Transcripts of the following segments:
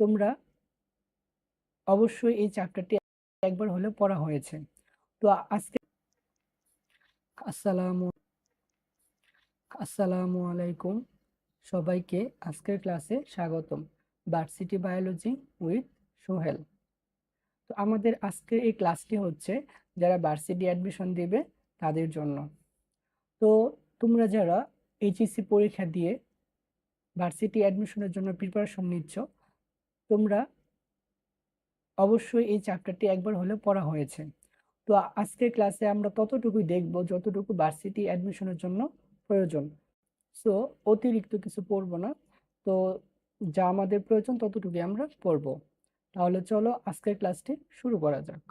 তোমরা অবশ্যই এই চ্যাপ্টারটি একবার হলে পড়া হয়েছে। তো আজকে আসসালামু আসসালামু আলাইকুম সবাইকে। আজকের ক্লাসে স্বাগতম। ভার্সিটি বায়োলজি উইথ সোহেল তো আমাদের আজকের এই ক্লাসটি হচ্ছে যারা ভার্সিটি অ্যাডমিশন দেবে তাদের জন্য। তো তোমরা যারা এইচএসসি পরীক্ষা দিয়ে ভার্সিটি অ্যাডমিশনের জন্য প্রিপারেশন নিচ্ছ তোমরা অবশ্যই এই চ্যাপ্টারটি একবার হলে পড়া হয়েছে। তো আজকের ক্লাসে আমরা ততটুকুই দেখব যতটুকু ভার্সিটি অ্যাডমিশনের জন্য প্রয়োজন। সো অতিরিক্ত কিছু পড়ব না। তো যা আমাদের প্রয়োজন ততটুকুই আমরা পড়ব। তাহলে চলো আজকের ক্লাসটি শুরু করা যাক।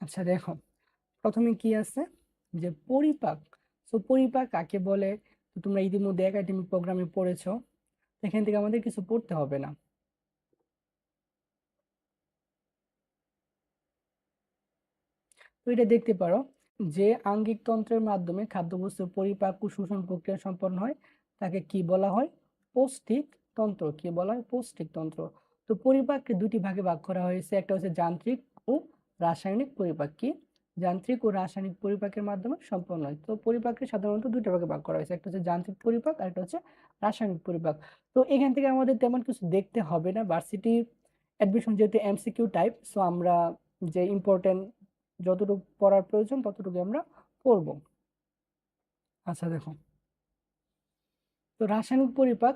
আচ্ছা দেখো। প্রথমে কি আছে? যে পরিপাক। সো পরিপাক কাকে বলে? তো তোমরা ইতিমধ্যে একাডেমিক প্রোগ্রামে পড়েছো। এখান থেকে আমাদের কিছু পড়তে হবে না। তো এটা দেখতে পারো, যে আঙ্গিক তন্ত্রের মাধ্যমে খাদ্যবস্তুর পরিপাক ও শোষণ প্রক্রিয়া সম্পন্ন হয়, তাকে কি বলা হয়? পৌষ্টিক তন্ত্র। কি বলা হয়? পৌষ্টিক তন্ত্র। তো পরিপাককে দুটি ভাগে ভাগ করা হয়েছে। একটা হচ্ছে যান্ত্রিক ও রাসায়নিক পরিপাক। কি? যান্ত্রিক ও রাসায়নিক পরিপাকের মাধ্যমে সম্পন্ন হয়। তো পরিপাককে সাধারণত দুটো ভাগে ভাগ করা হয়েছে, একটা হচ্ছে যান্ত্রিক পরিপাক আর একটা হচ্ছে রাসায়নিক পরিপাক। তো এখান থেকে আমাদের তেমন কিছু দেখতে হবে না ভার্সিটি অ্যাডমিশন যেহেতু এমসিকিউ টাইপ সো আমরা যে ইম্পর্টেন্ট যতটুকু পড়ার প্রয়োজন ততটুকু আমরা পড়ব। আচ্ছা দেখো। তো রাসায়নিক পরিপাক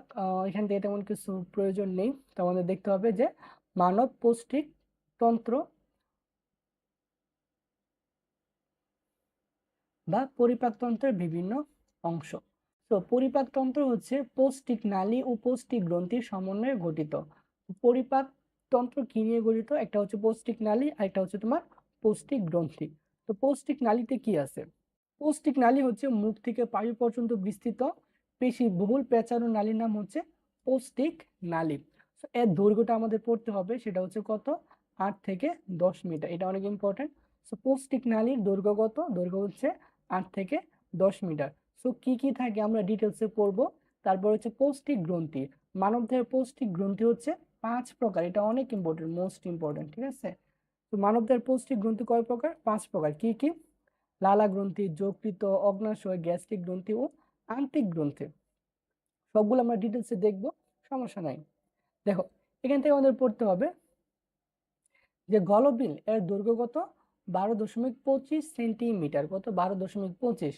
এখান থেকে তেমন কিছু প্রয়োজন নেই। তো আমাদের দেখতে হবে যে মানব পৌষ্টিক তন্ত্র বা পরিপাকতন্ত্রের বিভিন্ন অংশ। তো পরিপাকতন্ত্র হচ্ছে পৌষ্টিক নালী ও পৌষ্টিক গ্রন্থির সমন্বয়ে গঠিত। পরিপাকতন্ত্র কি নিয়ে গঠিত? একটা হচ্ছে পৌষ্টিক নালী আর একটা হচ্ছে তোমার পৌষ্টিক গ্রন্থি। তো পৌষ্টিক নালীতে কি আছে? পৌষ্টিক নালী হচ্ছে মুখ থেকে পায়ু পর্যন্ত বিস্তৃত। পেশি বহুল পেঁচানো নালীর নাম হচ্ছে পৌষ্টিক নালী। এর দৈর্ঘ্যটা আমাদের পড়তে হবে, সেটা হচ্ছে কত? আট থেকে দশ মিটার। এটা অনেক ইম্পর্টেন্ট সো পৌষ্টিক নালীর দৈর্ঘ্য কত? দৈর্ঘ্য হচ্ছে আট থেকে দশ মিটার। সো কি কি থাকে আমরা ডিটেলসে পড়ব? তারপর হচ্ছে পৌষ্টিক গ্রন্থি। মানবদেহের পৌষ্টিক গ্রন্থি হচ্ছে পাঁচ প্রকার। এটা অনেক ইম্পর্টেন্ট মোস্ট ইম্পর্টেন্ট ঠিক আছে? তো মানবদের পৌষ্টিক গ্রন্থি কয় প্রকার? পাঁচ প্রকার। কি কি? লালা গ্রন্থি যকৃত অগ্নাশয় গ্যাস্ট্রিক গ্রন্থি ও আন্তিক গ্রন্থি। সবগুলো আমরা ডিটেলসে দেখব, সমস্যা নাই। দেখো, এখান থেকে আমাদের পড়তে হবে যে গলবিল এর দৈর্ঘ্য কত? বারো দশমিক পঁচিশ সেন্টিমিটার, কত? বারো দশমিক পঁচিশ।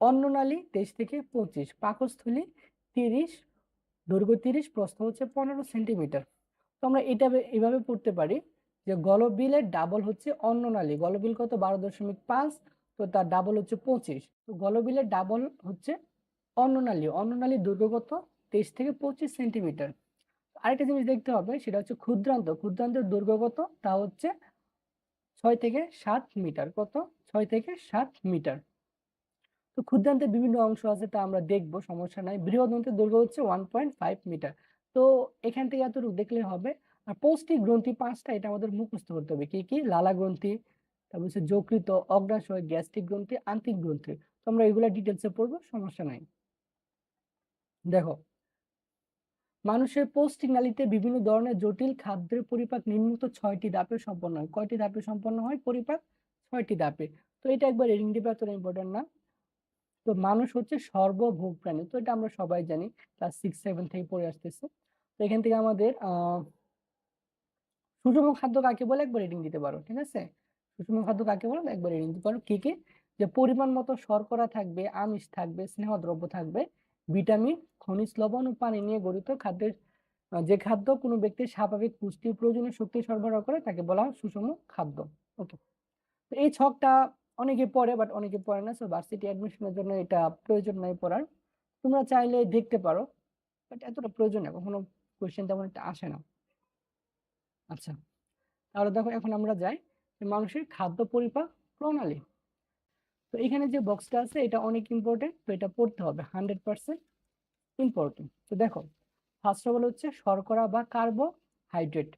অন্ননালী তেইশ থেকে পঁচিশ, পাকস্থলী তিরিশ, দৈর্ঘ্য তিরিশ, প্রস্থ হচ্ছে পনেরো সেন্টিমিটার। তো আমরা এটা এইভাবে পড়তে পারি যে গলবিলের ডাবল হচ্ছে অন্ননালী গলবিল কত? বারো দশমিক পাঁচ, তো তার ডাবল হচ্ছে পঁচিশ। তো গলবিলের ডাবল হচ্ছে অন্ননালী অন্ননালীর দৈর্ঘ্য কত? তেইশ থেকে পঁচিশ সেন্টিমিটার। আরেকটা জিনিস দেখতে হবে, সেটা হচ্ছে ক্ষুদ্রান্ত। ক্ষুদ্রান্তের দৈর্ঘ্য কত? তা হচ্ছে ছয় থেকে সাত মিটার, কত? ছয় থেকে সাত মিটার। তো ক্ষুদ্রান্তের বিভিন্ন অংশ আছে, তা আমরা দেখব, সমস্যা নাই। বৃহদন্তের দৈর্ঘ্য হচ্ছে ওয়ান পয়েন্ট ফাইভ মিটার তো এখান থেকে এতটুকু দেখলে হবে। আর পৌষ্টিক গ্রন্থি পাঁচটা, এটা আমাদের মুখস্থ করতে হবে। কি কি? লালা গ্রন্থি, তারপর হচ্ছে যকৃত অগ্রাশয় গ্যাস্ট্রিক গ্রন্থি, আন্তিক গ্রন্থি। তো আমরা এগুলা ডিটেলসে পড়ব, সমস্যা নাই। দেখো মানুষের পৌষ্টিক নালীতে বিভিন্ন ধরনের জটিল খাদ্যের পরিপাক নিম্নত ছয়টি ধাপে সম্পন্ন হয়। কয়টি ধাপে সম্পন্ন হয়? পরিপাক ছয়টি ধাপে। তো এটা একবার রিডিং দিবে এতটা ইম্পর্টেন্ট না? তো মানুষ হচ্ছে সর্বভোগ প্রাণী। তো এটা আমরা সবাই জানি। ক্লাস সিক্স, সেভেন থেকে পড়ে আসতেছে। তো এখান থেকে আমাদের সুষম খাদ্য কাকে বলে? একবার রিডিং দিতে পারো, ঠিক আছে? সুষম খাদ্য কাকে বলে? একবার রিডিং দিতে পারো। কি কি? যে পরিমাণ মতো শর্করা থাকবে, আমিষ থাকবে স্নেহদ্রব্য থাকবে ভিটামিন, খনিজ লবণ ও পানি নিয়ে গঠিত খাদ্যের যে খাদ্য কোনো ব্যক্তির স্বাভাবিক পুষ্টি প্রয়োজনীয় শক্তি সরবরাহ করে তাকে বলা হয় সুষম খাদ্য। ওকে। তো এই ছকটা অনেকে পড়ে বাট অনেকে পড়ে না সো ভার্সিটি অ্যাডমিশনের জন্য এটা প্রয়োজন নাই পড়ার। তোমরা চাইলে দেখতে পারো বাট এতটা প্রয়োজন না, কখনো কোয়েশ্চেন তেমন একটা আসে না। আচ্ছা তাহলে দেখো এখন আমরা যাই মানুষের খাদ্য পরিপাক প্রণালী। তো এখানে যে বক্সটা আছে, এটা অনেক ইম্পর্টেন্ট তো এটা পড়তে হবে হান্ড্রেড পার্সেন্ট ইম্পর্টেন্ট তো দেখো ফার্স্ট অফ অল হচ্ছে শর্করা বা কার্বোহাইড্রেট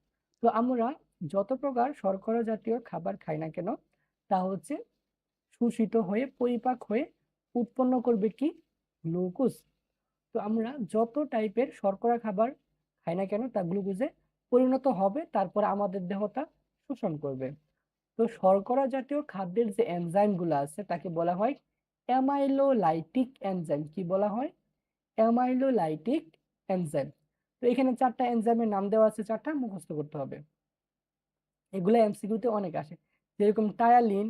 তো আমরা যত প্রকার শর্করা জাতীয় খাবার খাই না কেন, তা হচ্ছে শোষিত হয়ে, পরিপাক হয়ে উৎপন্ন করবে কি? গ্লুকোজ তো আমরা যত টাইপের শর্করা খাবার খাই না কেন, তা গ্লুকোজে পরিণত হবে, তারপর আমাদের দেহটা শোষণ করবে। তো শর্করা জাতীয় খাদ্যের যে এনজাইমগুলো আছে, তাকে বলা হয় অ্যামাইলোলাইটিক এনজাইম কি বলা হয়? অ্যামাইলোলাইটিক এনজাইম তো এখানে চারটা এনজাইমের নাম দেওয়া আছে, চারটা মুখস্থ করতে হবে। এগুলো এমসিকিউতে অনেক আসে। যেরকম টায়ালিন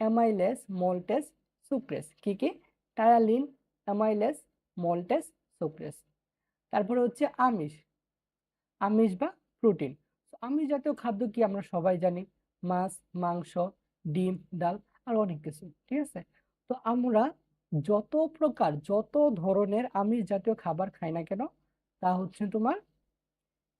অ্যামাইলেস মল্টেস সুক্রেস কি কি? টায়ালিন অ্যামাইলেস মল্টেস সুক্রেস তারপরে হচ্ছে আমিষ। আমিষ বা প্রোটিন আমিষ জাতীয় খাদ্য কি আমরা সবাই জানি? মাছ, মাংস, ডিম, ডাল আর অনেক কিছু, ঠিক আছে? তো আমরা যত প্রকার, যত ধরনের আমিষ জাতীয় খাবার খাই না কেন, তা হচ্ছে তোমার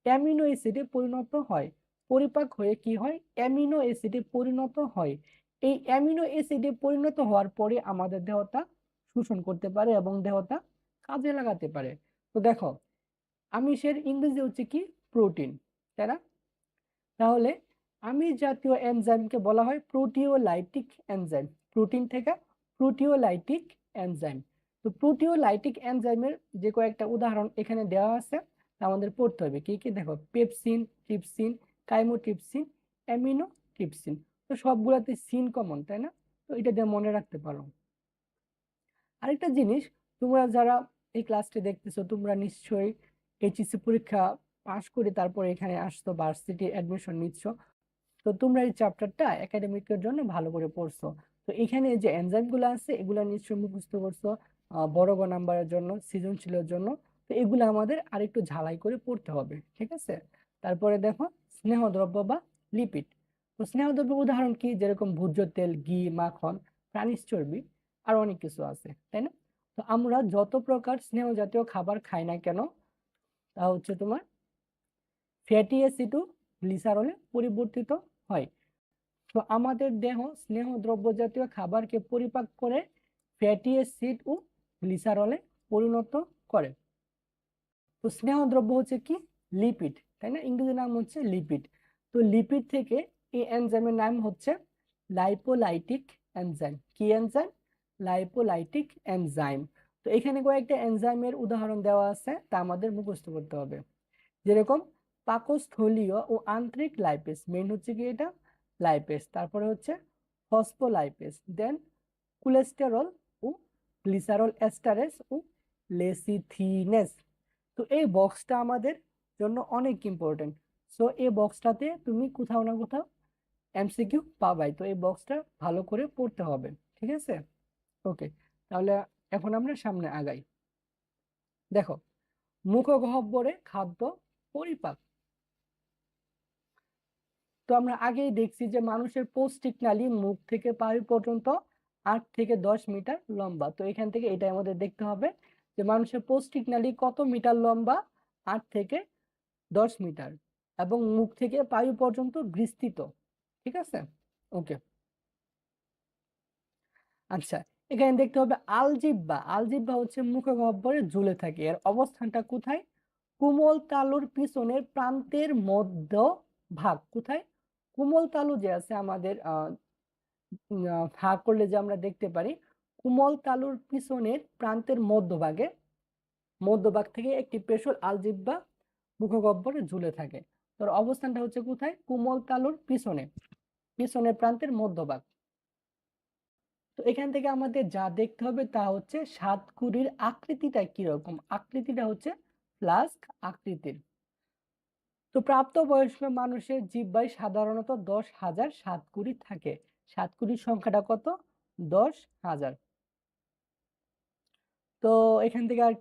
অ্যামিনো অ্যাসিডে পরিণত হয়। পরিপাক হয়ে কি হয়? অ্যামিনো অ্যাসিডে পরিণত হয়। এই অ্যামিনো অ্যাসিডে পরিণত হওয়ার পরে আমাদের দেহটা শোষণ করতে পারে এবং দেহটা কাজে লাগাতে পারে। তো দেখো, আমিষের ইংরেজি হচ্ছে কি? প্রোটিন, তাই না? তাহলে আমিষ জাতীয় এনজাইমকে বলা হয় প্রোটিওলাইটিক এনজাইম। প্রোটিন থেকে প্রোটিওলাইটিক এনজাইম। তো প্রোটিওলাইটিক এনজাইমের যে কয়েকটা উদাহরণ এখানে দেওয়া আছে, তা আমাদের পড়তে হবে। কি কি? দেখো, pepsin, trypsin, chymotrypsin amino trypsin তো সবগুলাতে সিন কমন, তাই না? তো এটা দিয়ে মনে রাখতে পারো। আরেকটা জিনিস, তোমরা যারা এই ক্লাসটি দেখতেছো, তোমরা নিশ্চয়ই এইচএসসি পরীক্ষা পাশ করে তারপর এখানে আসতো ভার্সিটি অ্যাডমিশন নিচ্ছ। তো তোমরা এই চ্যাপ্টারটা একাডেমিকের জন্য ভালো করে পড়ছো। তো এখানে যে এনজাইমগুলো আছে, এগুলো নিশ্চয়ই মুখস্থ করছ বড় নাম্বারের জন্য, সৃজনশীলের জন্য। তো এগুলো আমাদের আরেকটু ঝালাই করে পড়তে হবে, ঠিক আছে? তারপরে দেখো, স্নেহদ্রব্য বা লিপিড তো স্নেহদ্রব্য উদাহরণ কি? যেরকম ভোজ্য তেল, ঘি, মাখন, প্রাণীজ চর্বি, আর অনেক কিছু আছে, তাই না? তো আমরা যত প্রকার স্নেহ জাতীয় খাবার খাই না কেন, তা হচ্ছে তোমার ফ্যাটি অ্যাসিড গ্লিসারলে পরিবর্তিত হয়। তো আমাদের দেহ, স্নেহ দ্রব্য জাতীয় খাবারকে পরিপাক করে ফ্যাটি অ্যাসিড ও গ্লিসারলে পরিণত করে। তো স্নেহ দ্রব্য হচ্ছে কি? লিপিড, তাই না? ইংরেজি নাম হচ্ছে লিপিড। তো লিপিড থেকে এই এনজাইমের নাম হচ্ছে লাইপোলাইটিক এনজাইম। কি এনজাইম? Lipolytic enzyme. তো এখানে কয়েকটা এনজাইমের উদাহরণ দেওয়া আছে, তা আমাদের মুখস্থ করতে হবে। যেরকম পাকস্থলীয় ও আন্তরিক লাইপেস মেন হচ্ছে কি এটা? লাইপেস তারপরে হচ্ছে ফসফোলাইপেস দেন কোলেস্টেরল ও গ্লিসারল এস্টারেস ও লেসিথিনেস তো এই বক্সটা আমাদের জন্য অনেক ইম্পর্টেন্ট সো এই বক্সটাতে তুমি কোথাও না কোথাও এমসিকিউ পাবাই, তো এই বক্সটা ভালো করে পড়তে হবে, ঠিক আছে? ওকে তাহলে এখন আমরা সামনে আগাই। দেখো, মুখগহ্বরে খাদ্য পরিপাক। তো আমরা আগেই দেখছি যে মানুষের পৌষ্টিক নালী মুখ থেকে পায়ু পর্যন্ত আট থেকে দশ মিটার লম্বা। তো এখান থেকে এটা আমাদের দেখতে হবে যে মানুষের পৌষ্টিক নালী কত মিটার লম্বা? আট থেকে দশ মিটার। এবং মুখ থেকে পায়ু পর্যন্ত বিস্তৃত। ঠিক আছে? ওকে। আচ্ছা এখানে দেখতে হবে আলজিব্বা। আলজিব্বা হচ্ছে মুখগহ্বরে ঝুলে থাকে। এর অবস্থানটা কোথায়? কোমল তালুর পিছনের প্রান্তের মধ্য ভাগ কোথায়? কোমল তালু যে আছে আমাদের ভাগ করলে যে আমরা দেখতে পারি, কোমল তালুর পিছনের প্রান্তের মধ্যভাগে, মধ্যভাগ থেকে একটি পেশল আলজিব্বা মুখগহ্বরে ঝুলে থাকে। তোর অবস্থানটা হচ্ছে কোথায়? কোমল তালুর পিছনে, পিছনের প্রান্তের মধ্যভাগ। তো এখান থেকে আমাদের যা দেখতে হবে তা হচ্ছে সাতকুড়ির আকৃতিটা কীরকম? আকৃতিটা হচ্ছে ফ্লাস্ক আকৃতির। তো প্রাপ্তবয়স্ক মানুষের জিব্বায় সাধারণত দশ হাজার সাতকুড়ি থাকে। সাতকুড়ির সংখ্যাটা কত? দশ হাজার। তো এখান থেকে আর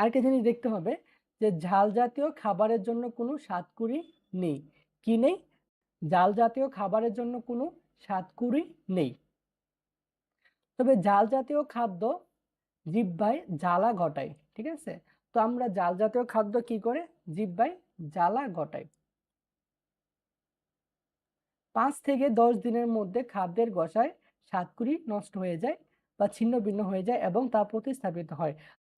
আরেকটা জিনিস দেখতে হবে যে ঝাল জাতীয় খাবারের জন্য কোনো সাতকুড়ি নেই। কি নেই? জাল জাতীয় খাবারের জন্য কোনো সাতকুড়ি নেই। তবে জাল জাতীয় খাদ্য জিব্বায় জ্বালা ঘটায়, ঠিক আছে? তো আমরা জাল জাতীয় খাদ্য কি করে? জিব্বায় জ্বালা ঘটাই। পাঁচ থেকে দশ দিনের মধ্যে খাদ্যের গসায় সাতকুড়ি নষ্ট হয়ে যায় বা ছিন্ন ভিন্ন হয়ে যায় এবং তা প্রতিস্থাপিত হয়।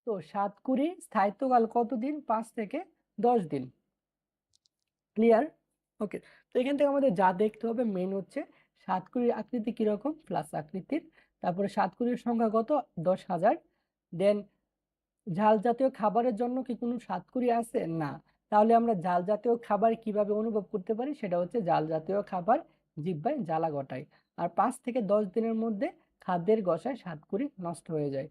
তো সাতকুড়ি স্থায়িত্বকাল কতদিন পাঁচ থেকে দশ দিন। ক্লিয়ার ওকে তো এখান থেকে আমাদের যা দেখতে হবে মেন হচ্ছে সাতকুড়ির আকৃতি কীরকম? প্লাস আকৃতির। তারপরে সাতকুড়ির সংখ্যা কত? দশ হাজার। দেন ঝাল জাতীয় খাবারের জন্য কি কোনো সাতকুড়ি আছে? না। তাহলে আমরা জাল জাতীয় খাবার কীভাবে অনুভব করতে পারি? সেটা হচ্ছে জাল জাতীয় খাবার জিব্বায় জ্বালা গটায় আর পাঁচ থেকে দশ দিনের মধ্যে খাদ্যের গসায় সাতকুড়ি নষ্ট হয়ে যায়।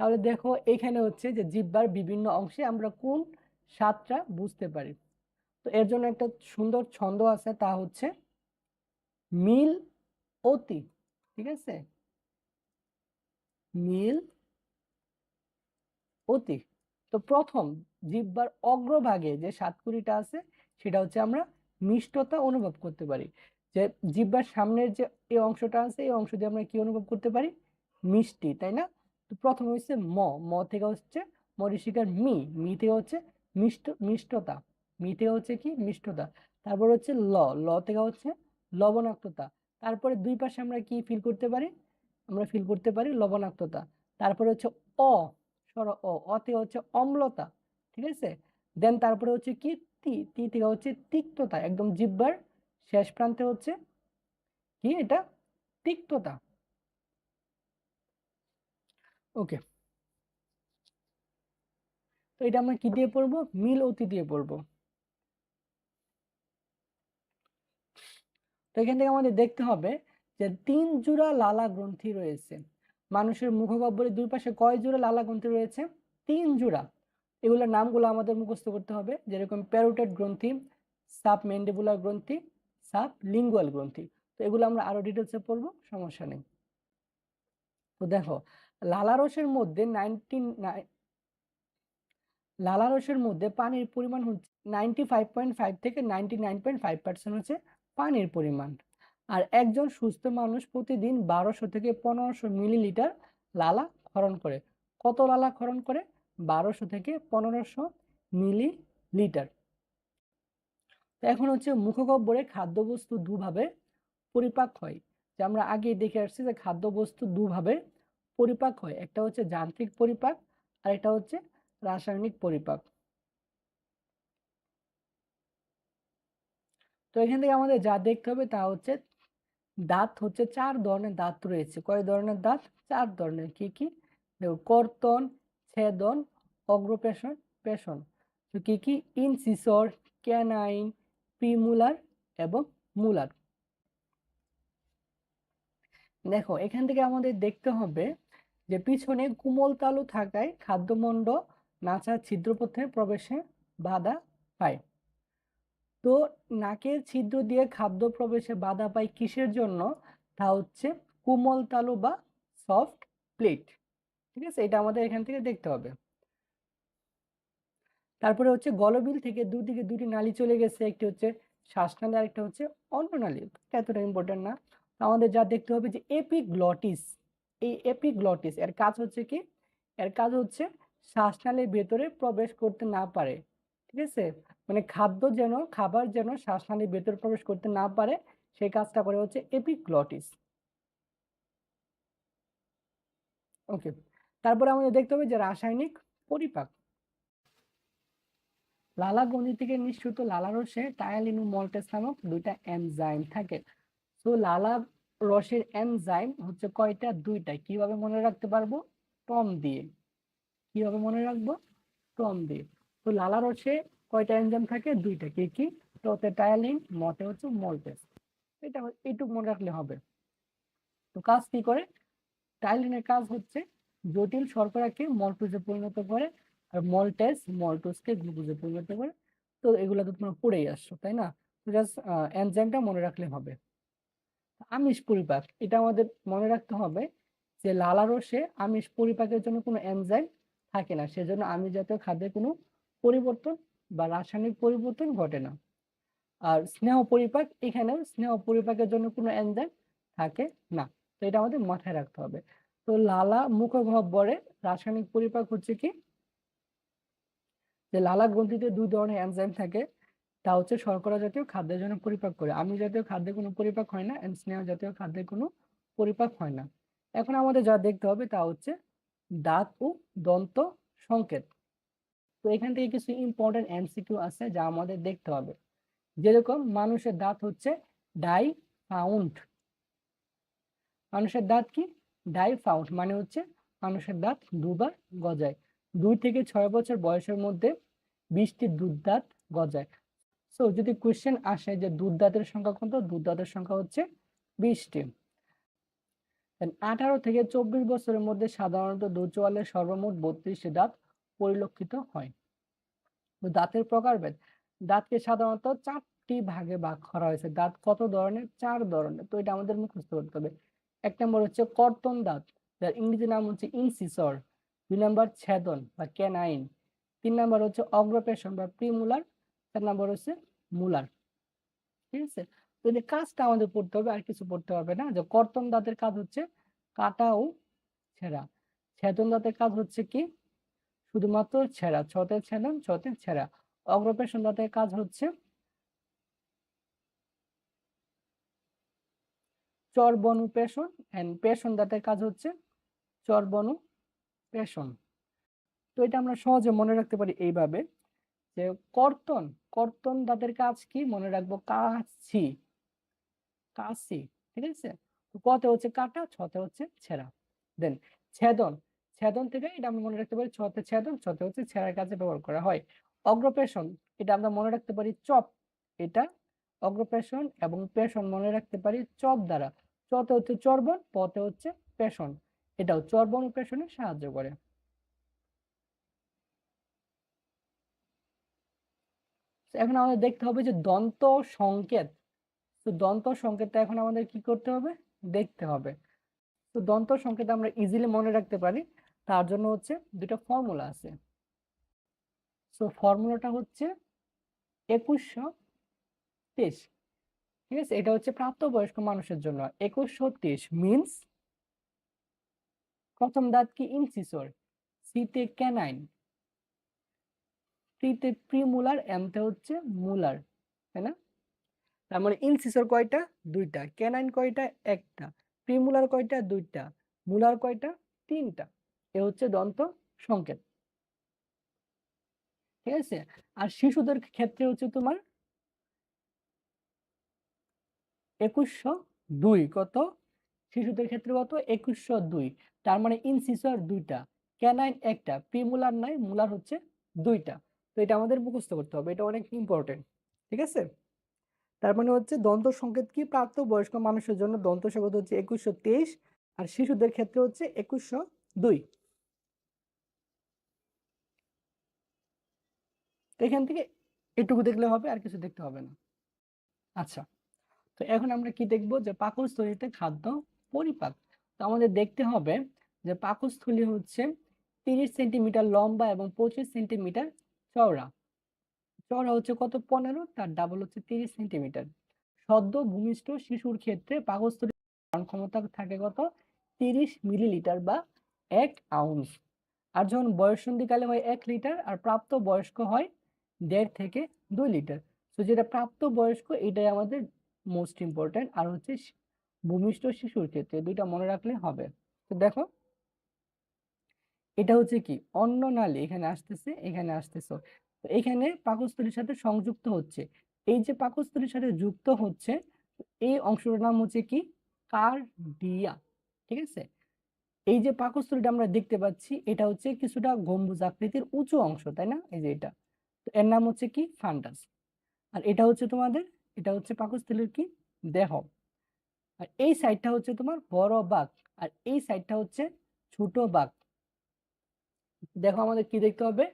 তাহলে দেখো, এখানে হচ্ছে যে জিব্বার বিভিন্ন অংশে আমরা কোন স্বাদটা বুঝতে পারি? তো এর জন্য একটা সুন্দর ছন্দ আছে, তা হচ্ছে মিল অতি। ঠিক আছে? মিল অতি। তো প্রথম জিহ্বার অগ্রভাগে যে সাতকুড়িটা আছে, সেটা হচ্ছে আমরা মিষ্টতা অনুভব করতে পারি। যে জিহ্বার সামনের যে এই অংশটা আছে, এই অংশ দিয়ে আমরা কি অনুভব করতে পারি? মিষ্টি, তাই না? তো প্রথম হচ্ছে ম। ম থেকে হচ্ছে মরিশিকার মি। মি থেকে হচ্ছে মিষ্ট, মিষ্টতা। মি থেকে হচ্ছে কি? মিষ্টতা। তারপর হচ্ছে ল। ল থেকে হচ্ছে লবণাক্ততা। তারপরে দুই পাশে আমরা কি ফিল করতে পারি? আমরা ফিল করতে পারি লবণাক্ততা। তারপরে হচ্ছে অ। সর অ, অতে হচ্ছে অম্লতা, ঠিক আছে? দেন তারপরে হচ্ছে কি? তি তি থেকে হচ্ছে তিক্ততা, একদম জিব্বার শেষ প্রান্তে হচ্ছে কি এটা? তিক্ততা। ওকে তো এটা আমরা কি দিয়ে পড়ব? মিল অতি দিয়ে পড়ব। তো এখান থেকে আমাদের দেখতে হবে যে তিন জোড়া লালা গ্রন্থি রয়েছে। মানুষের মুখগহ্বরের দুই পাশে কয় জোড়া লালা গ্রন্থি রয়েছে? তিন জোড়া। এগুলোর নামগুলো আমাদের মুখস্থ করতে হবে। যেরকম প্যারোটেড গ্রন্থি সাব মেন্ডেবুলার গ্রন্থি সাব লিঙ্গুয়াল গ্রন্থি। তো এগুলো আমরা আরও ডিটেলসে পড়ব, সমস্যা নেই। তো দেখো লালারসের মধ্যে নাইনটি লালারসের মধ্যে পানির পরিমাণ হচ্ছে নাইনটি ফাইভ পয়েন্ট ফাইভ থেকে ninety nine point five percent হচ্ছে পানির পরিমাণ। আর একজন সুস্থ মানুষ প্রতিদিন বারোশো থেকে পনেরোশো মিলিলিটার লালা ক্ষরণ করে। কত লালা ক্ষরণ করে? বারোশো থেকে পনেরোশো মিলিলিটার। এখন হচ্ছে মুখগহ্বরে খাদ্যবস্তু দুভাবে পরিপাক হয়। যে আমরা আগে দেখে আসছি যে খাদ্যবস্তু দুভাবে পরিপাক হয়। একটা হচ্ছে যান্ত্রিক পরিপাক, আর একটা হচ্ছে রাসায়নিক পরিপাক। তো এখান থেকে আমাদের যা দেখতে হবে তা হচ্ছে দাঁত হচ্ছে চার ধরনের দাঁত রয়েছে। কয় ধরনের দাঁত? চার ধরনের। কি কি? দেখো, কর্তন, ছেদন, অগ্রপেশন, পেশন। তো কি কি? ইনসিসর, ক্যানাইন প্রিমুলার এবং মুলার। দেখো, এখান থেকে আমাদের দেখতে হবে যে পিছনে কুমল তালু থাকায় খাদ্যমণ্ড নাচার ছিদ্রপথে প্রবেশে বাধা পায়। তো নাকের ছিদ্র দিয়ে খাদ্য প্রবেশে বাধা পায় কিসের জন্য? তা হচ্ছে কোমল তালু বা সফট প্লেট। ঠিক আছে? এটা আমাদের এখান থেকে দেখতে হবে। তারপরে হচ্ছে গলবিল থেকে দুদিকে দুটি নালী চলে গেছে। একটি হচ্ছে শ্বাসনালী আর একটা হচ্ছে অন্ননালী। এতটা ইম্পর্টেন্ট না। আমাদের যা দেখতে হবে যে এপিগ্লটিস, এই এপিগ্লটিস, এর কাজ হচ্ছে কি? এর কাজ হচ্ছে শ্বাসনালীর ভেতরে প্রবেশ করতে না পারে। ঠিক আছে? মানে খাদ্য যেন, খাবার যেন শ্বাসনালীর ভেতর প্রবেশ করতে না পারে, সেই কাজটা করে হচ্ছে এপিগ্লটিস। ওকে, তারপরে আমাদের দেখতে হবে যে রাসায়নিক পরিপাক। লালা গ্রন্থি থেকে নিঃসৃত লালা রসে টায়ালিন মল্টেস নামক দুইটা এনজাইম থাকে। তো লালা রসের এনজাইম হচ্ছে কয়টা? দুইটা। কীভাবে মনে রাখতে পারব? টম দিয়ে। কীভাবে মনে রাখব? টম দিয়ে। তো লালা রসে কয়টা এনজাইম থাকে? দুইটা। কি কি? টতে টায়ালিন, মতে হচ্ছে মল্টেস এটা এইটুকু মনে রাখলে হবে। তো কাজ কি করে? টায়ালিনের কাজ হচ্ছে জটিল শর্করাকে মল্টোজে পরিণত করে আর মল্টেস মল্টোজকে গ্লুকোজে পরিণত করে। তো এগুলো তো তোমরা পড়েই আসছো, তাই না? জাস্ট এনজাইমটা মনে রাখলে হবে। আমিষ পরিপাক, এটা আমাদের মনে রাখতে হবে যে লালা রসে আমিষ পরিপাকের জন্য কোনো এনজাইম থাকে না। সেজন্য আমিষ জাতীয় খাদ্যের কোনো পরিবর্তন বা রাসায়নিক পরিবর্তন ঘটে না। আর স্নেহ পরিপাক, এখানেও স্নেহ পরিপাকের জন্য কোনো এনজাইম থাকে না। তো এটা আমাদের মাথায় রাখতে হবে। তো লালা মুখগহ্বরে রাসায়নিক পরিপাক হচ্ছে কি? যে লালা গ্রন্থিতে দুই ধরনের এনজাইম থাকে, তা হচ্ছে শর্করা জাতীয় খাদ্যের জন্য পরিপাক করে। আমিষ জাতীয় খাদ্যে কোনো পরিপাক হয় না স্নেহ জাতীয় খাদ্যে কোনো পরিপাক হয় না। এখন আমাদের যা দেখতে হবে তা হচ্ছে দাঁত ও দন্ত সংকেত। তো এখান থেকে কিছু ইম্পর্টেন্ট এমসিকিউ আছে যা আমাদের দেখতে হবে। যেরকম মানুষের দাঁত হচ্ছে ডাই ফাউন্ড মানুষের দাঁত কি? ডাই ফাউন্ড মানে হচ্ছে মানুষের দাঁত দুবার গজায়। দুই থেকে ছয় বছর বয়সের মধ্যে বিশটি দুধ দাঁত গজায়। সো যদি কোয়েশ্চেন আসে যে দুধ দাঁতের সংখ্যা কত? দুধ দাঁতের সংখ্যা হচ্ছে বিশটি আঠারো থেকে চব্বিশ বছরের মধ্যে সাধারণত দুধ চোয়ালের সর্বমোট বত্রিশটি দাঁত পরিলক্ষিত হয়। দাঁতের প্রকারভেদ, দাঁতকে সাধারণত চারটি ভাগে ভাগ করা হয়েছে। দাঁত কত ধরনের? চার ধরনের। তো এটা আমাদের মুখস্থ করতে হবে। এক নম্বর হচ্ছে কর্তন দাঁত, যার ইংরেজি নাম হচ্ছে ইনসিসর। দুই নম্বর ছেদন বা ক্যানাইন। তিন নম্বর হচ্ছে অগ্রপেশন বা প্রিমুলার। চার নম্বর হচ্ছে মুলার। ঠিক আছে? তো এই কাজটা আমাদের পড়তে হবে, আর কিছু পড়তে হবে না। যে কর্তন দাঁতের কাজ হচ্ছে কাটা ও ছেঁড়া। ছেদন দাঁতের কাজ হচ্ছে কি? শুধুমাত্র ছেঁড়া, ছতে ছেদন ছতে ছেঁড়া। অগ্রপেশন দাঁতের কাজ হচ্ছে চরবনু পেশন এন্ড পেশন দাঁতের কাজ হচ্ছে চরবনু পেশন তো এটা আমরা সহজে মনে রাখতে পারি এইভাবে যে কর্তন কর্তন দাঁতের কাজ কি? মনে রাখব কাছি কাছি ঠিক আছে? কতে হচ্ছে কাটা, ছতে হচ্ছে ছেঁড়া। দেন ছেদন ছেদন থেকে এটা আমরা মনে রাখতে পারি ছতে ছেদন, ছতে হচ্ছে ছেঁড়ার কাজে ব্যবহার করা হয়। অগ্রপেশন, এটা আমরা মনে রাখতে পারি চপ, এটা অগ্রপেশন এবং পেশন মনে রাখতে পারি চপ দ্বারা। চতে হচ্ছে চর্বণ পথে হচ্ছে পেশন, এটাও চর্বণ পেশনে সাহায্য করে। এখন আমাদের দেখতে হবে যে দন্ত সংকেত, তো দন্ত সংকেতটা এখন আমাদের কি করতে হবে? দেখতে হবে। তো দন্ত সংকেত আমরা ইজিলি মনে রাখতে পারি। তার জন্য হচ্ছে দুটো ফর্মুলা আছে। সো ফর্মুলাটা হচ্ছে একুশশো তেইশ। ঠিক আছে? এটা হচ্ছে প্রাপ্তবয়স্ক মানুষের জন্য। একুশশো তেইশ মিনস প্রথম দাঁত কি ইনসিসর সিতে ক্যানাইন টিতে প্রিমুলার এমতে হচ্ছে মুলার তাই না? তার মানে ইনসিসর কয়টা? দুইটা। ক্যানাইন কয়টা? একটা। প্রিমুলার কয়টা? দুইটা। মুলার কয়টা? তিনটা। এ হচ্ছে দন্ত সংকেত। ঠিক আছে? আর শিশুদের ক্ষেত্রে হচ্ছে তোমার একুশশো দুই কত? শিশুদের ক্ষেত্রে কত? একুশশো দুই। তার মানে ইনসিসর দুইটা। ক্যানাইন একটা। প্রিমুলার নাই, মুলার হচ্ছে দুইটা। তো এটা আমাদের মুখস্থ করতে হবে। এটা অনেক ইম্পর্টেন্ট ঠিক আছে? তার মানে হচ্ছে দন্ত সংকেত কি প্রাপ্ত? বয়স্ক মানুষের জন্য দন্ত সংকেত হচ্ছে একুশশো তেইশ। আর শিশুদের ক্ষেত্রে হচ্ছে একুশশো দুই। এখান থেকে এটুকু দেখলে হবে, আর কিছু দেখতে হবে না। আচ্ছা তো এখন আমরা কি দেখব যে পাকস্থলীতে খাদ্য পরিপাক। তো আমাদের দেখতে হবে যে পাকস্থলী হচ্ছে তিরিশ সেন্টিমিটার লম্বা এবং পঁচিশ সেন্টিমিটার চওড়া। চওড়া হচ্ছে কত? পনেরো, তার ডাবল হচ্ছে তিরিশ সেন্টিমিটার। সদ্য ভূমিষ্ঠ শিশুর ক্ষেত্রে পাকস্থলীর ধারণ ক্ষমতা থাকে কত? তিরিশ মিলিলিটার বা এক আউন্স। আর যখন বয়সন্ধিকালে হয় এক লিটার, আর প্রাপ্ত বয়স্ক হয় দেড় থেকে দুই লিটার। তো যেটা প্রাপ্ত বয়স্ক, এটাই আমাদের মোস্ট ইম্পর্টেন্ট আর হচ্ছে ভূমিষ্ঠ শিশুর ক্ষেত্রে দুইটা মনে রাখলে হবে। তো দেখো, এটা হচ্ছে কি? অন্য নালী এখানে আসতেছে এখানে আসতেছে। তো এখানে পাকস্থলীর সাথে সংযুক্ত হচ্ছে। এই যে পাকস্থলীর সাথে যুক্ত হচ্ছে, এই অংশটার নাম হচ্ছে কি? কার্ডিয়া। ঠিক আছে? এই যে পাকস্থলীটা আমরা দেখতে পাচ্ছি, এটা হচ্ছে কিছুটা গম্বুজ আকৃতির উঁচু অংশ, তাই না? এই যে এটা। এর নাম হচ্ছে কি? ফান্ডাস। আর এটা হচ্ছে তোমাদের, এটা হচ্ছে পাকস্থলীর কি? দেহ। আর এই সাইডটা হচ্ছে তোমার বড় বাঘ। আর এই সাইডটা হচ্ছে ছোট বাঘ। দেখো আমাদের কি দেখতে হবে?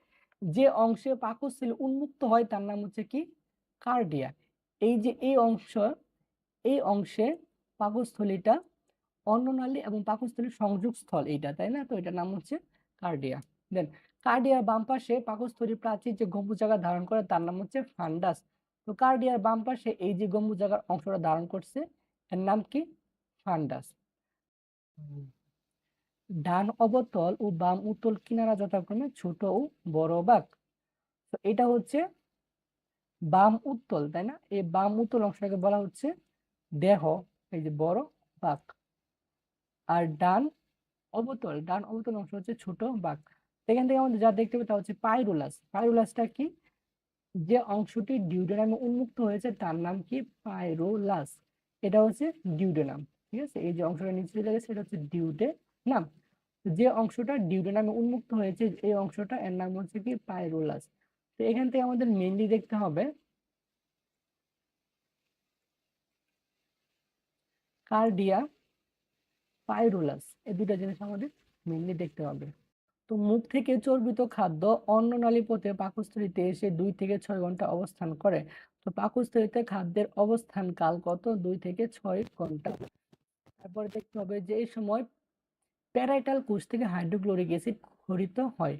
যে অংশে পাকস্থলী উন্মুক্ত হয়, তার নাম হচ্ছে কি? কার্ডিয়া। এই যে এই অংশ, এই অংশে পাকস্থলীটা অন্ননালী এবং পাকস্থলীর সংযোগ স্থল এইটা, তাই না? তো এটার নাম হচ্ছে কার্ডিয়া। দেন কার্ডিয়ার বাম পাশে পাকস্থলীর প্রাচীর যে গম্বুজাগা ধারণ করে, তার নাম হচ্ছে ফান্ডাস তো কার্ডিয়ার বাম পাশে এই যে গম্বুজাগার অংশটা ধারণ করছে, এর নাম কি? ফান্ডাস ডান অবতল ও বাম উত্তল কিনারা যথাক্রমে ছোট ও বড় বাঘ। তো এটা হচ্ছে বাম উত্তল, তাই না? এই বাম উত্তল অংশটাকে বলা হচ্ছে দেহ, এই যে বড় বাঘ। আর ডান অবতল ডান অবতল অংশ হচ্ছে ছোট বাঘ। এখান থেকে আমাদের যা দেখতে হবে তা হচ্ছে পাইরুলাস। পাইরুলাসটা কি? যে অংশটি ডিউডেনামে উন্মুক্ত হয়েছে তার নাম কি? পাইরোলাস। এটা হচ্ছে ডিউডেনাম, ঠিক আছে? এই যে অংশটা নিচে চলে গেছে, এটা হচ্ছে ডিউডেনাম। যে অংশটা ডিউডেনামে উন্মুক্ত হয়েছে, এই অংশটা, এর নাম হচ্ছে কি? পাইরোলাস। তো এখান থেকে আমাদের মেনলি দেখতে হবে কার্ডিয়া পাইরোলাস। এই দুটো জিনিস আমাদের মেনলি দেখতে হবে। তো মুখ থেকে চর্বিত খাদ্য অন্ন নালীপথে পাকস্থলীতে এসে দুই থেকে ছয় ঘণ্টা অবস্থান করে। তো পাকস্থলীতে খাদ্যের অবস্থান কাল কত? দুই থেকে ছয় ঘণ্টা। তারপরে দেখতে হবে যে এই সময় প্যারাইটাল কোষ থেকে হাইড্রোক্লোরিক অ্যাসিড খরিত হয়।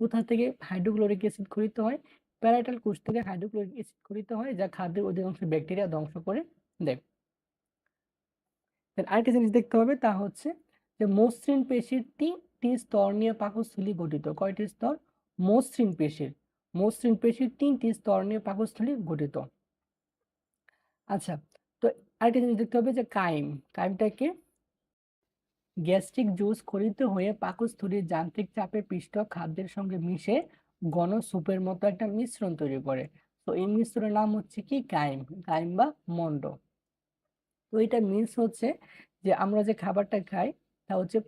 কোথা থেকে হাইড্রোক্লোরিক অ্যাসিড খরিত হয়? প্যারাইটাল কোষ থেকে হাইড্রোক্লোরিক অ্যাসিড খরিত হয়, যা খাদ্যের অধিকাংশ ব্যাকটেরিয়া ধ্বংস করে দেয়। আরেকটা জিনিস দেখতে হবে তা হচ্ছে যে মসৃণ পেশির তিনটি স্তর নিয়ে পাকস্থলী গঠিত। কয়টি স্তর? মসৃণ পেশির। মসৃণ পেশির তিনটি স্তর নিয়ে পাকস্থলী গঠিত। আচ্ছা তো আরেকটা জিনিস দেখতে হবে যে কাইম। কাইমটাকে গ্যাস্ট্রিক জুস খরিত হয়ে পাকস্থলীর যান্ত্রিক চাপে পিষ্ট খাদ্যের সঙ্গে মিশে গণ সুপের মতো একটা মিশ্রণ তৈরি করে। তো এই মিশ্রণের নাম হচ্ছে কি? কাইম। কাইম বা মন্ড। তো এটা মিন্স হচ্ছে যে আমরা যে খাবারটা খাই, তা হচ্ছে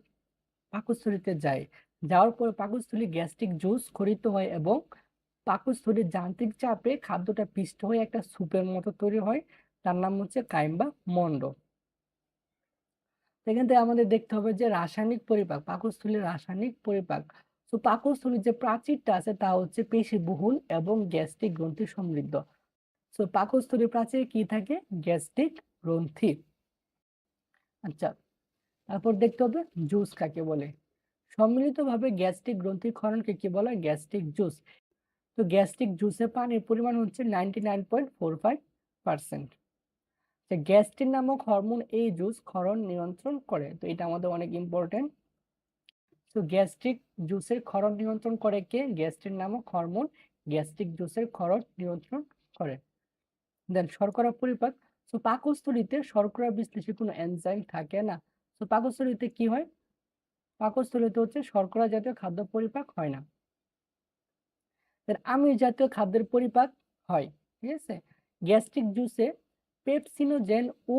পাকস্থলীতে যায়। যাওয়ার পর পাকস্থলী গ্যাস্ট্রিক জুস খরিত হয় এবং পাকস্থলীর যান্ত্রিক চাপে খাদ্যটা পিষ্ট হয়ে একটা স্যুপের মতো তৈরি হয়। তার নাম হচ্ছে কাইম বা মন্ড। এখান থেকে আমাদের দেখতে হবে যে রাসায়নিক পরিপাক, পাকস্থলীর রাসায়নিক পরিপাক। তো পাকস্থলীর যে প্রাচীরটা আছে তা হচ্ছে পেশিবহুল এবং গ্যাস্ট্রিক গ্রন্থি সমৃদ্ধ। তো পাকস্থলীর প্রাচীরে কি থাকে? গ্যাস্ট্রিক গ্রন্থি। আচ্ছা। তারপর দেখতে হবে জুস কাকে বলে। সম্মিলিতভাবে গ্যাস্ট্রিক গ্রন্থির ক্ষরণকে কি বলে? গ্যাস্ট্রিক জুস তো গ্যাস্ট্রিক জুসে পানির পরিমাণ হচ্ছে ninety nine point four five percent gastrin নামক হরমোন এই জুস ক্ষরণ নিয়ন্ত্রণ করে। তো এটা আমাদের অনেক ইম্পর্টেন্ট তো গ্যাস্ট্রিক জুসের ক্ষরণ নিয়ন্ত্রণ করে কে? গ্যাস্ট্রিন নামক হরমোন গ্যাস্ট্রিক জুসের ক্ষরণ নিয়ন্ত্রণ করে। দেন শর্করা পরিপাক। তো পাকস্থলীতে শর্করা বিশ্লেষী কোনো এনজাইম থাকে না। তো পাকস্থলীতে কি হয়? পাকস্থলীতে হচ্ছে শর্করা জাতীয় খাদ্য পরিপাক হয় না। আমিষ জাতীয় খাদ্যের পরিপাক হয়, ঠিক আছে? গ্যাস্ট্রিক জুসে পেপসিনোজেন ও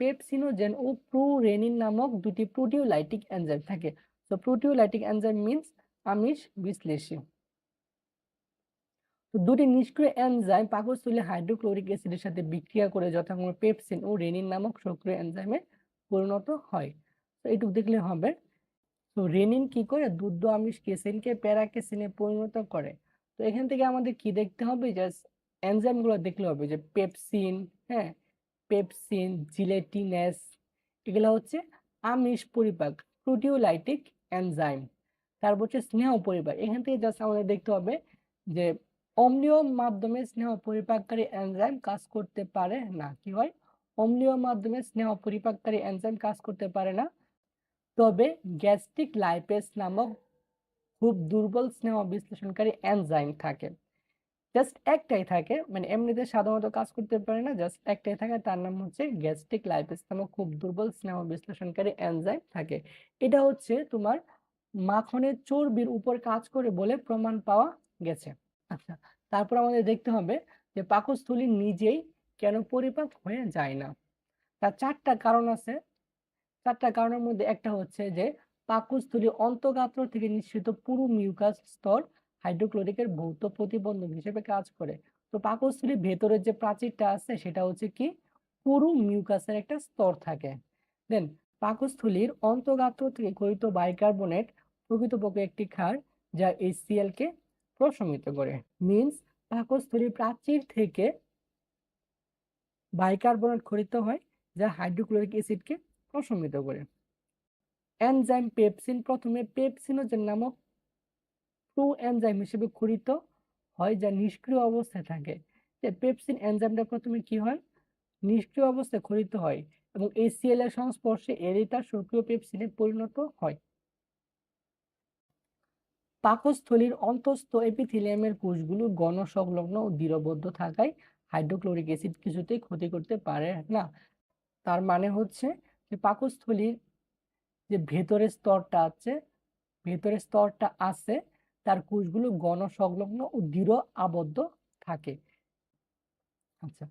পেপসিনোজেন ও প্রোরেনিন নামক দুটি প্রোটিওলাইটিক এনজাইম থাকে। তো প্রোটিওলাইটিক এনজাইম মিন্স আমিষ বিশ্লেষী। তো দুটি নিষ্ক্রিয় এনজাইম পাকস্থলী হাইড্রোক্লোরিক অ্যাসিডের সাথে বিক্রিয়া করে যথাক্রমে পেপসিন ও রেনিন নামক সক্রিয় এনজাইমে পরিণত হয়। তো এটুকু দেখলে হবে। তো রেনিন কি করে? দুধ আমিষ কেসিনকে প্যারাকেসিনে পরিণত করে। তো এখান থেকে আমাদের কি দেখতে হবে? জাস্ট এনজাইমগুলো দেখলে হবে যে পেপসিন হ্যাঁ? পেপসিন, জিলেটিনেস, এগুলো হচ্ছে আমিষ পরিপাক, প্রোটিওলাইটিক এনজাইম। তারপর হচ্ছে স্নেহ পরিপাক। এখান থেকে জাস্ট আমাদের দেখতে হবে যে অম্লীয় মাধ্যমে স্নেহ পরিপাককারী এনজাইম কাজ করতে পারে না। কি হয়? অম্লীয় মাধ্যমে স্নেহ পরিপাককারী এনজাইম কাজ করতে পারে না। তবে গ্যাস্ট্রিক লাইপেস নামক খুব দুর্বল স্নেহ বিশ্লেষণকারী এনজাইম থাকে। জাস্ট একটাই থাকে মানে এমনিতে সাধারণত কাজ করতে পারে না, জাস্ট একটাই থাকে, তার নাম হচ্ছে গ্যাস্ট্রিক লাইপেস নামক খুব দুর্বল স্নেহ বিশ্লেষণকারী এনজাইম থাকে। এটা হচ্ছে তোমার মাখনের চর্বির উপর কাজ করে বলে প্রমাণ পাওয়া গেছে। আচ্ছা তারপর আমাদের দেখতে হবে যে পাকস্থলী নিজেই কেন পরিপাক হয়ে যায় না? তার চারটা কারণ আছে। চারটা কারণের মধ্যে একটা হচ্ছে যে, পাকস্থলী অন্তগাত্র থেকে নিঃসৃত পুরো মিউকাস স্তর হাইড্রোক্লোরিকের ভৌত প্রতিবন্ধক হিসেবে কাজ করে। তো পাকস্থলীর ভেতরের যে প্রাচীরটা আছে, সেটা হচ্ছে কি? পুরু মিউকাসের একটা স্তর থাকে। দেন, পাকস্থলীর অন্তগাত্র থেকে গঠিত বাইকার্বনেট প্রকৃতপক্ষে একটি ক্ষার যা এইচসিএল কে প্রশমিত করে। মিন্স পাকস্থলীর প্রাচীর থেকে বাইকার্বনেট খরিত হয়, যা হাইড্রোক্লোরিক অ্যাসিডকে প্রশমিত করে। এনজাইম পেপসিন প্রথমে পেপসিনোজেন নামক প্রো এনজাইম হিসেবে খরিত হয়, যা নিষ্ক্রিয় অবস্থায় থাকে। যে পেপসিন এনজাইমটা প্রথমে কি হয়? নিষ্ক্রিয় অবস্থায় খরিত হয় এবং এসিএল এর সংস্পর্শে এরই তার সক্রিয় পেপসিনে পরিণত হয়। পাকস্থলীর অন্তস্থ এপিথিলিয়ামের কোষগুলো গণ সংলগ্ন ও দৃঢ়বদ্ধ থাকায় হাইড্রোক্লোরিক অ্যাসিড কিছুতেই ক্ষতি করতে পারে না। তার মানে হচ্ছে যে পাকস্থলীর যে ভেতরের স্তরটা আছে, ভেতরের স্তরটা আছে, তার কোষগুলো গণ সংলগ্ন ও দৃঢ় আবদ্ধ থাকে। আচ্ছা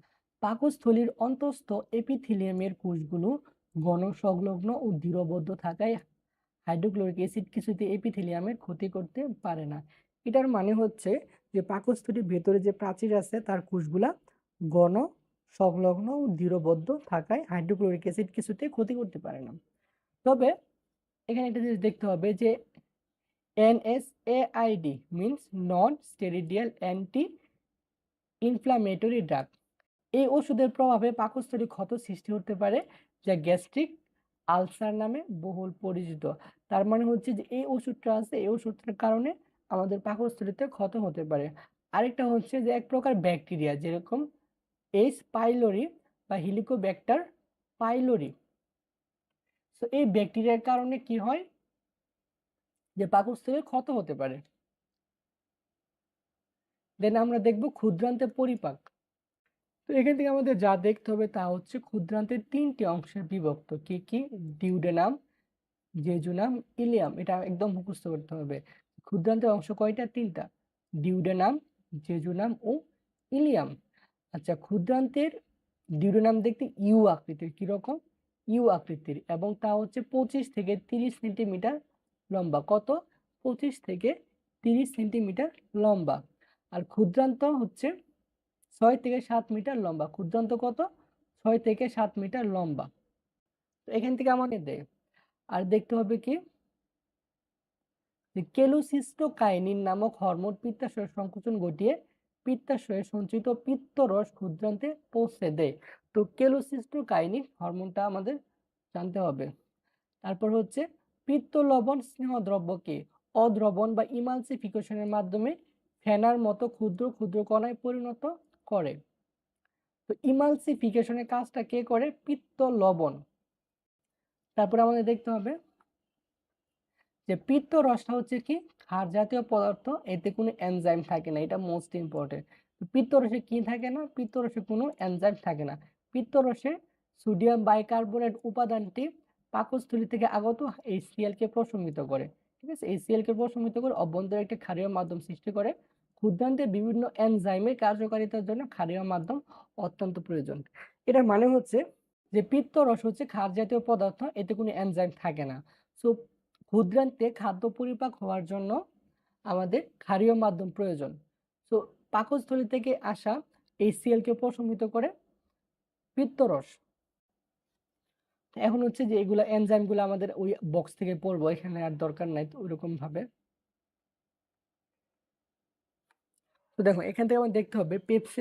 পাকস্থলীর অন্তঃস্থ এপিথিলিয়ামের কোষগুলো ঘন, সংলগ্ন ও দৃঢ়বদ্ধ থাকায় হাইড্রোক্লোরিক অ্যাসিড কিছুতে এপিথিলিয়ামের ক্ষতি করতে পারে না। এটার মানে হচ্ছে যে পাকস্থলীর ভেতরে যে প্রাচীর আছে, তার কোষগুলা ঘন, সংলগ্ন ও দৃঢ়বদ্ধ থাকায় হাইড্রোক্লোরিক অ্যাসিড কিছুতে ক্ষতি করতে পারে না। তবে এখানে একটা জিনিস দেখতে হবে যে NSAID means non steroidal anti inflammatory drug এই ওষুধের প্রভাবে পাকস্থলী ক্ষত সৃষ্টি হতে পারে, যা গ্যাস্ট্রিক আলসার নামে বহুল পরিচিত। তার মানে হচ্ছে যে এই ওষুধটা আছে, এই ওষুধটার কারণে আমাদের পাকস্থলীতে ক্ষত হতে পারে। আরেকটা হচ্ছে যে এক প্রকার ব্যাকটেরিয়া, যেরকম এইচ পাইলোরি বা হিলিকোব্যাক্টার পাইলোরি তো এই ব্যাকটেরিয়ার কারণে কি হয়? যে পাকস্থলীর ক্ষত হতে পারে। দেন আমরা দেখব ক্ষুদ্রান্তে পরিপাক। তো এখান থেকে আমাদের যা দেখতে হবে তা হচ্ছে ক্ষুদ্রান্তের তিনটি অংশে বিভক্ত। কি কি? ডিউডেনাম জেজুনাম ইলিয়াম এটা একদম মুখস্থ করতে হবে। ক্ষুদ্রান্তের অংশ কয়টা? তিনটা। ডিউডেনাম জেজুনাম ও ইলিয়াম আচ্ছা ক্ষুদ্রান্তের ডিউডেনাম দেখতে ইউ আকৃতির, কীরকম? ইউ আকৃতির এবং তা হচ্ছে পঁচিশ থেকে তিরিশ সেন্টিমিটার লম্বা। কত? পঁচিশ থেকে তিরিশ সেন্টিমিটার লম্বা। আর ক্ষুদ্রান্ত হচ্ছে ছয় থেকে সাত মিটার লম্বা। ক্ষুদ্রান্ত কত? ছয় থেকে সাত মিটার লম্বা। তো এখান থেকে আমাদের দেয় আর দেখতে হবে কি? কেলুসিস্টোকাইনিন নামক হরমোন পিত্তাশয়ের সংকোচন ঘটিয়ে পিত্তাশয়ে সঞ্চিত পিত্তরস ক্ষুদ্রান্তে পৌঁছে দেয়। তো কেলুসিস্টোকাইনিন হরমোনটা আমাদের জানতে হবে। তারপর হচ্ছে পিত্ত লবণ স্নেহ দ্রব্যকে অদ্রবণ বা ইমালসিফিকেশনের মাধ্যমে ফেনার মতো ক্ষুদ্র ক্ষুদ্র কণায় পরিণত করে। তো ইমালসিফিকেশনের কাজটা কে করে? পিত্ত লবণ তারপর আমাদের দেখতে হবে যে পিত্ত রসটা হচ্ছে কি? ক্ষার জাতীয় পদার্থ, এতে কোনো এনজাইম থাকে না, এটা মোস্ট ইম্পর্টেন্ট পিত্তরসে কি থাকে না? পিত্তরসে কোনো এনজাইম থাকে না। পিত্তরসে সোডিয়াম বাইকার্বনেট উপাদানটি পাকস্থলী থেকে আগত HCl কে প্রশমিত করে। ঠিক আছে? HCl কে প্রশমিত করে অভ্যন্তরে একটি ক্ষারীয় মাধ্যম সৃষ্টি করে। ক্ষুদ্রান্তে বিভিন্ন এনজাইমের কার্যকারিতার জন্য ক্ষারীয় মাধ্যম অত্যন্ত প্রয়োজন। এটার মানে হচ্ছে যে পিত্তরস হচ্ছে ক্ষার জাতীয় পদার্থ, এতে কোনো এনজাইম থাকে না। সো ক্ষুদ্রান্তে খাদ্য পরিপাক হওয়ার জন্য আমাদের ক্ষারীয় মাধ্যম প্রয়োজন। সো পাকস্থলী থেকে আসা HCl কে প্রশমিত করে পিত্তরস। এখন হচ্ছে যে এগুলা এনজাইমগুলো আমাদের ওই বক্স থেকে পড়ব, এখানে আর দরকার নাই তো ওইরকম ভাবে তো দেখো, এখান থেকে আমাদের দেখতে হবে পেপসি